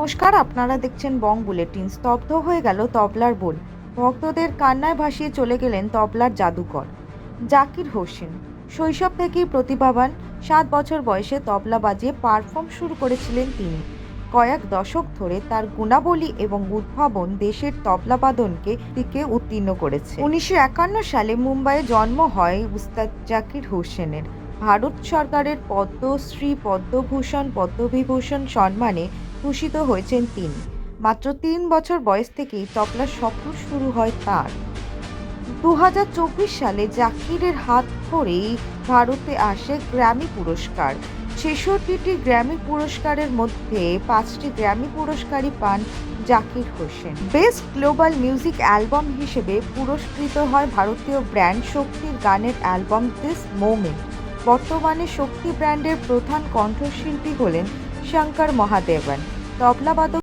নমস্কার, আপনারা দেখছেন বং বুলেটিন। স্তব্ধ হয়ে গেল তবলার বোল। ভক্তদের কান্নায় ভাসিয়ে চলে গেলেন তবলার জাদুকর, জাকির হোসেন। শৈশব থেকেই প্রতিভাবান, সাত বছর বয়সে তবলা বাজিয়ে পারফর্ম শুরু করেছিলেন তিনি। কয়েক দশক ধরে তার গুণাবলী এবং উদ্ভাবন দেশের তবলাবাদনকে দিকে উত্তীর্ণ করেছে। উনিশশো একান্ন সালে মুম্বাইয়ে জন্ম হয় উস্তাদ জাকির হোসেনের। ভারত সরকারের পদ্মশ্রী, পদ্মভূষণ, পদ্মবিভূষণ সম্মানে ভূষিত হয়েছেন তিনি। মাত্র তিন বছর বয়স থেকেই তবলার স্বপ্ন শুরু হয় তার। দু হাজার চব্বিশ সালে জাকিরের হাত ধরেই ভারতে আসে গ্র্যামি পুরস্কার। ছেষট্টিটি গ্র্যামি পুরস্কারের মধ্যে পাঁচটি গ্র্যামি পুরস্কারই পান Zakir Hussain. Best global music album হিসেবে পুরস্কৃত হয় ভারতীয় ব্র্যান্ড শক্তির গানের অ্যালবাম দিস মোমেন্ট বর্তমানে শক্তি ব্র্যান্ডের প্রধান কণ্ঠশিল্পী হলেন शंकर महादेवन। तो तबला वादक